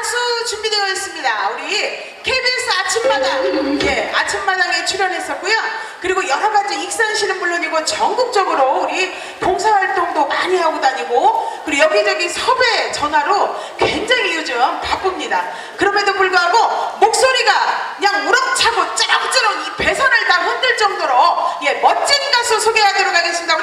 가수 준비되어 있습니다. 우리 KBS 아침마당, 예, 아침마당에 출연했었고요. 그리고 여러 가지 익산시는 물론이고 전국적으로 우리 봉사활동도 많이 하고 다니고 그리고 여기저기 섭외 전화로 굉장히 요즘 바쁩니다. 그럼에도 불구하고 목소리가 그냥 우렁차고 쩌렁쩌렁 이 배선을 다 흔들 정도로 예, 멋진 가수 소개하도록 하겠습니다.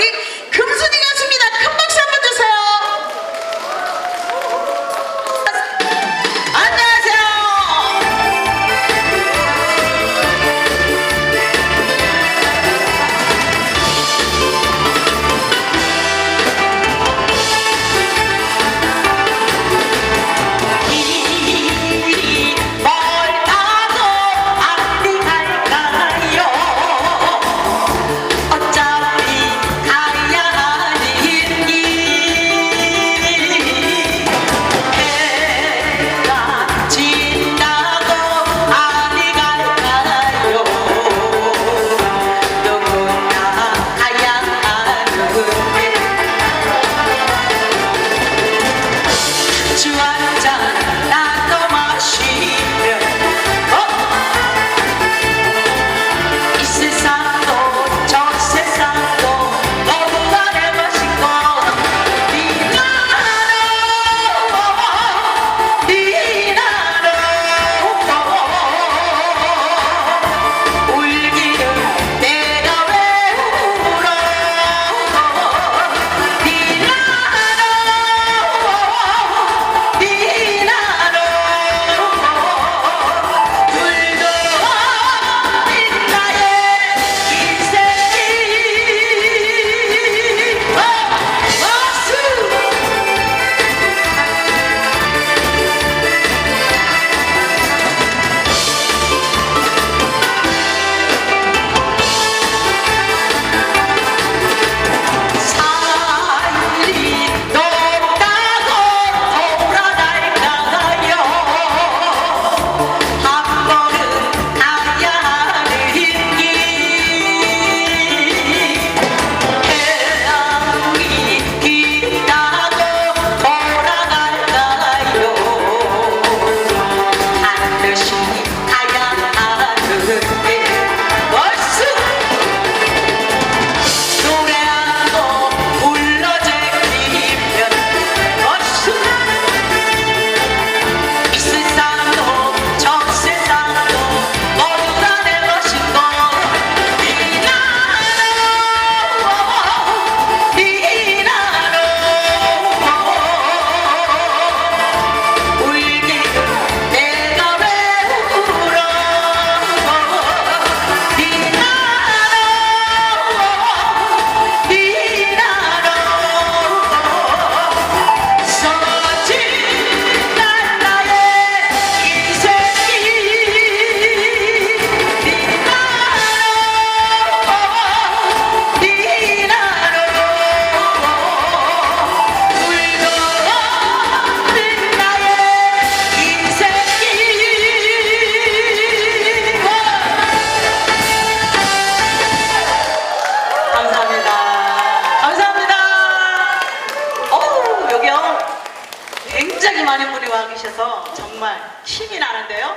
많은 분이 와 계셔서 정말 힘이 나는데요.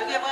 여기 뭐